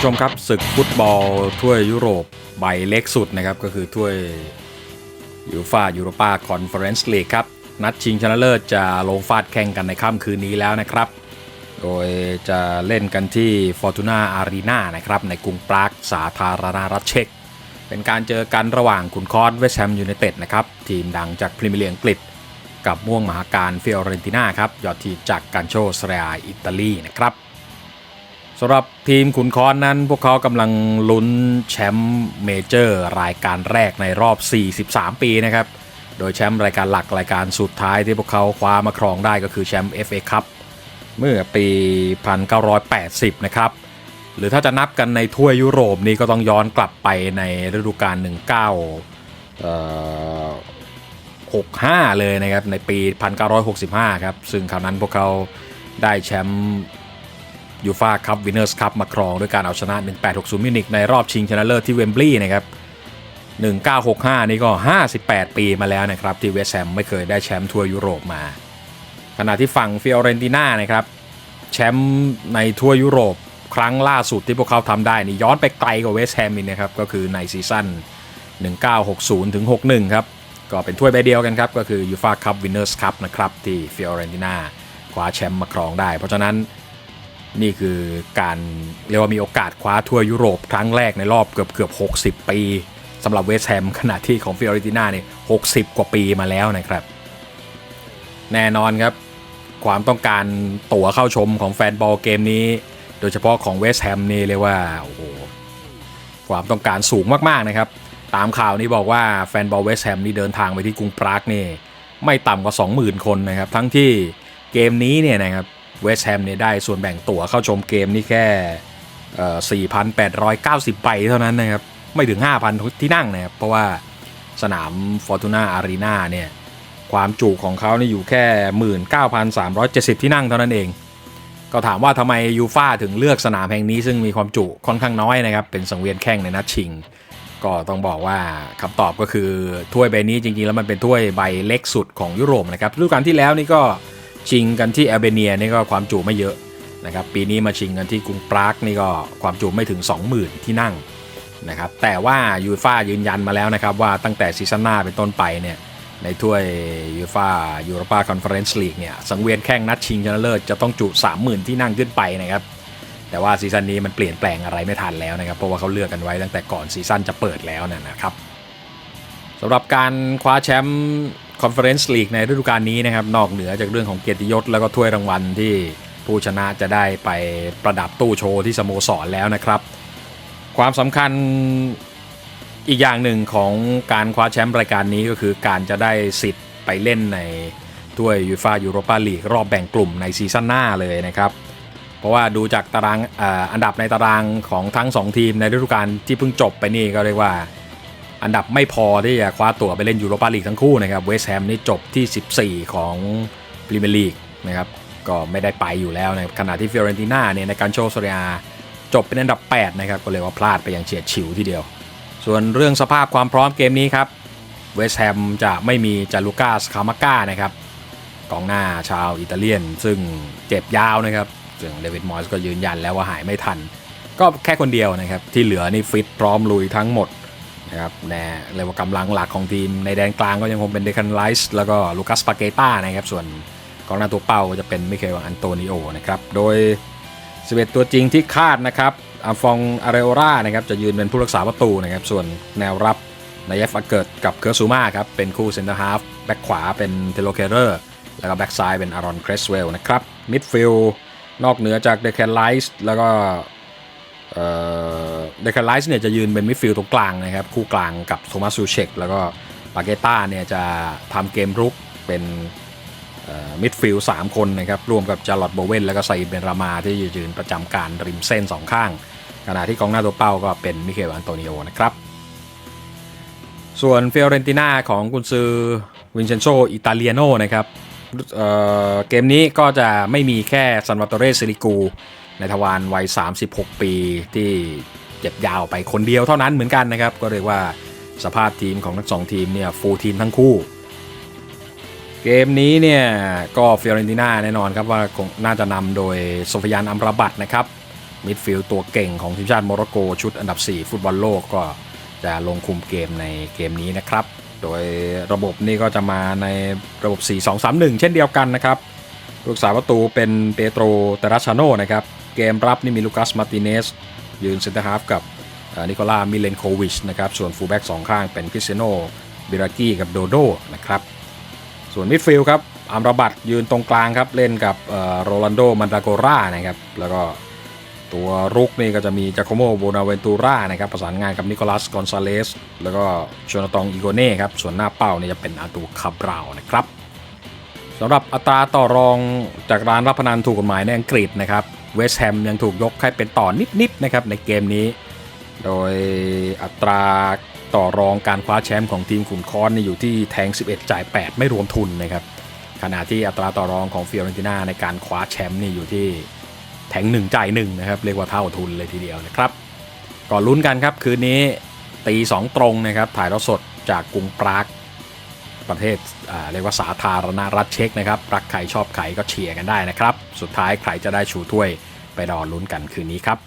ผู้ชมครับศึกฟุตบอลถ้วยยุโรปใบเล็กสุดนะครับ ก็คือถ้วยยูฟายูโรปาคอนเฟอเรนซ์ลีกครับ นัดชิงชนะเลิศจะลงฟาดแข่งกันในค่ำคืนนี้แล้วนะครับ โดยจะเล่นกันที่ Fortuna Arena นานะครับ ในกรุงปรากสาธารณรัฐเช็ก เป็นการเจอกันระหว่างขุนคอสเวสต์แฮมยูไนเต็ดนะครับ ทีมดังจากพรีเมียร์ลีกอังกฤษ กับม่วงมหาการฟิออเรนติน่าครับยอดทีมจากการโชสเรียอิตาลีนะครับ สำหรับทีมขุนค้อนนั้น พวกเขากำลังลุ้นแชมป์เมเจอร์ รายการแรกในรอบ 43 ปีนะครับ โดยแชมป์รายการหลักรายการสุดท้ายที่พวกเขาคว้ามาครองได้ก็คือแชมป์ FA คัพเมื่อปี 1980 นะครับ หรือถ้าจะนับกันในถ้วยยุโรปนี่ก็ต้องย้อนกลับไปในฤดูกาล 1965 เลยนะครับ ในปี 1965 ครับ ซึ่งคราวนั้นพวกเขาได้แชมป์ ยูฟาคัพวินเนอร์สคัพมาครองด้วยการเอาชนะ 1860 มิวนิกในรอบชิงชนะเลิศที่เวมบลีย์นะครับ 1965 นี่ก็ 58 ปีมาแล้วนะครับ ที่เวสต์แฮมไม่เคยได้แชมป์ทัวร์ยุโรปมา ขณะที่ฝั่งฟิออเรนติน่านะครับแชมป์ในทัวร์ยุโรปครั้งล่าสุดที่พวกเขาทำได้นี่ย้อนไปไกลกว่าเวสต์แฮมอีกนะครับก็คือในซีซั่น 1960ถึง61 ครับ ก็เป็นถ้วยใบเดียวกันครับก็คือยูฟาคัพวินเนอร์สคัพนะครับที่ฟิออเรนติน่าคว้าแชมป์มาครองได้ เพราะฉะนั้น นี่คือการเรียกว่ามีโอกาสคว้าทัวร์ยุโรปครั้งแรกในรอบเกือบเกือบ60 ปีสำหรับเวสต์แฮมขณะที่ของฟิออเรนติน่าเนี่ย60กว่าปีมาแล้วนะครับ แน่นอนครับ ความต้องการตั๋วเข้าชมของแฟนบอลเกมนี้ โดยเฉพาะของเวสต์แฮมนี่เรียกว่าโอ้โหความต้องการสูงมากๆนะครับ ตามข่าวนี้บอกว่าแฟนบอลเวสต์แฮมนี่เดินทางไปที่กรุงปรากนี่ไม่ต่ำกว่า 20,000 คนนะครับ ทั้งที่เกมนี้เนี่ยนะครับ เวสต์แฮมเนี่ยได้ส่วนแบ่งตั๋วเข้าชมเกมนี่แค่ 4,890ใบเท่านั้นนะครับ ไม่ถึง 5,000 ที่นั่งนะครับ เพราะว่าสนาม Fortuna Arena เนี่ย ความจุของเขาเนี่ยอยู่แค่ 19,370 ที่นั่งเท่านั้นเอง ก็ถามว่าทำไมยูฟ่าถึงเลือกสนามแห่งนี้ซึ่งมีความจุค่อนข้างน้อยนะครับ เป็นสังเวียนแข่งในนัดชิง ก็ต้องบอกว่าคำตอบก็คือถ้วยใบนี้จริงๆแล้วมันเป็นถ้วยใบเล็กสุดของยุโรปนะครับฤดูกาลที่แล้วนี่ก็ ชิงกันที่แอลเบเนียนี่ก็ความจุไม่เยอะนะครับปีนี้มาชิงกันที่กรุงปรากนี่ก็ความจุไม่ถึง 20,000 ที่นั่งนะครับแต่ว่ายูฟ่ายืนยันมาแล้วนะครับว่าตั้งแต่ซีซั่นหน้าเป็นต้นไปเนี่ยในถ้วยยูฟ่ายูโรปาคอนเฟอเรนซ์ลีกเนี่ยสังเวียนแข่งนัดชิงชนะเลิศจะต้องจุ 30,000 ที่นั่งขึ้นไปนะครับแต่ว่าซีซั่นนี้มันเปลี่ยนแปลงอะไรไม่ทันแล้วนะครับเพราะว่าเขาเลือกกันไว้ตั้งแต่ก่อนซีซั่นจะเปิดแล้วนะนะครับสำหรับการคว้าแชมป์ คอนเฟอเรนซ์ลีกในฤดูกาลนี้นะครับ นอกเหนือจากเรื่องของเกียรติยศแล้วก็ถ้วยรางวัลที่ผู้ชนะจะได้ไปประดับตู้โชว์ที่สโมสรแล้วนะครับ ความสำคัญอีกอย่างหนึ่งของการคว้าแชมป์รายการนี้ก็คือการจะได้สิทธิ์ไปเล่นในถ้วยยูฟ่ายูโรปาลีกรอบแบ่งกลุ่มในซีซั่นหน้าเลยนะครับ เพราะว่าดูจากตารางออันดับในตารางของทั้ง 2 ทีมในฤดูกาลที่เพิ่งจบไปนี่ก็เรียกว่า อันดับไม่พอที่จะคว้าตั๋วไปเล่นยูโรปาลีกทั้งคู่นะครับเวสต์แฮมนี่จบที่ 14 ของพรีเมียร์ลีกนะครับก็ไม่ได้ไปอยู่แล้วนะครับขณะที่ฟิออเรนติน่าเนี่ยในการโชว์โซเรียจบเป็นอันดับ 8 นะครับ ก็เลยว่าพลาดไปอย่างเฉียดฉิวทีเดียว ส่วนเรื่องสภาพความพร้อมเกมนี้ครับเวสต์แฮมจะไม่มีจาลูกาสคามาก้านะครับกองหน้าชาวอิตาเลียน ซึ่งเจ็บยาวนะครับซึ่งเดวิดมอยส์ก็ยืนยันแล้วว่าหายไม่ทัน ก็แค่คนเดียวนะครับ ที่เหลือนี่ฟิตพร้อมลุยทั้งหมด นะครับแน่เลยว่ากำลังหลักของทีมในแดนกลางก็ยังคงเป็นเดคันไลส์แล้วก็ลูคัสปาเกต้านะครับ ส่วนกองหน้าตัวเป้าก็จะเป็นมิเคลอันโตนิโอนะครับ โดย 11 ตัวจริงที่คาดนะครับอาฟองอาเรโอรานะครับจะยืนเป็นผู้รักษาประตูนะครับ ส่วนแนวรับนายฟอเกิดกับเคอร์ซูมาครับ เป็นคู่เซนเตอร์ฮาฟแบ็กขวาเป็นเทโลเคเรอร์ แล้วก็แบ็กซ้ายเป็นอารอนครสเวลนะครับมิดฟิลด์นอกเหนือจากเดคแคนไลส์แล้วก็เด คแคนไลส์เนี่ยจะยืนเป็นมิดฟิลด์ตรงกลางนะครับ คู่กลางกับโทมัสซูเชกแล้วก็ปาเกต้าเนี่ยจะทำเกมรุกเป็นมิดฟิลด์สามคนนะครับรวมกับจาร์ลอตโบเวนแล้วก็ไซเบนรามาที่ยืนประจำการริมเส้นสองข้าง ขณะที่กองหน้าตัวเป้าก็เป็นมิเคลอันโตนิโอนะครับ ส่วนเฟยเรนติน่าของกุนซือวินเชนโซอิตาเลียโนนะครับเเกมนี้ก็จะไม่มีแค่ซันวาโตเรซิลิกู ในทวารวัย 36 ปีที่ เจ็บยาวไปคนเดียวเท่านั้นเหมือนกันนะครับ ก็เรียกว่าสภาพทีมของทั้งสองทีมเนี่ยฟูลทีมทั้งคู่ เกมนี้เนี่ยก็ฟิออเรนติน่าแน่นอนครับว่าน่าจะนำโดยโซฟยานอัมราบัตนะครับมิดฟิลด์ตัวเก่งของทีมชาติโมร็อกโกชุดอันดับ 4 ฟุตบอลโลกก็จะลงคุมเกมในเกมนี้นะครับ โดยระบบนี่ก็จะมาในระบบ 4-2-3-1 เช่นเดียวกันนะครับลูกสาวประตูเป็นเปโตรเตราชาโนนะครับ เกมรับนี่มีลูคัสมาร์ติเนส ยืนเซนเตอร์ฮาฟกับนิโคล่ามิเลนโควิชนะครับส่วนฟูลแบ็กสองข้างเป็นคริสเซโนบิรากี้กับโดโดนะครับส่วนมิดฟิลด์ครับอัมราบัตยืนตรงกลางครับเล่นกับโรลันโดมันดาโกรานะครับแล้วก็ตัวรุกนี่ก็จะมีจาโคโมโบนาเวนตูรานะครับประสานงานกับนิโคลัสกอนซาเลสแล้วก็โชนาตองอีโกเน่ครับส่วนหน้าเป้าเนี่ยจะเป็นอาตูคาบราวนะครับสำหรับอัตราต่อรองจากร้านรับพนันถูกกฎหมายในอังกฤษนะครับ เวสต์แฮมยังถูกยกให้เป็นต่อนิดๆนะครับในเกมนี้ โดยอัตราต่อรองการคว้าแชมป์ของทีมขุนค้อนอยู่ที่แทง 11 จ่าย 8 ไม่รวมทุนนะครับขณะที่อัตราต่อรองของฟิออเรนติน่าในการคว้าแชมป์นี่อยู่ที่แทง 1 จ่าย1นะครับเรียกว่าเท่าทุนเลยทีเดียวนะครับก่อนลุ้นกันครับคืนนี้ตี 2 ตรงนะครับถ่ายทอดสดจากกรุงปรากประเทศเรียกว่าสาธารณรัฐเช็กนะครับรักใครชอบใครก็เชียร์กันได้นะครับ สุดท้ายใครจะได้ชูถ้วย รอลุ้นกันคืนนี้ครับ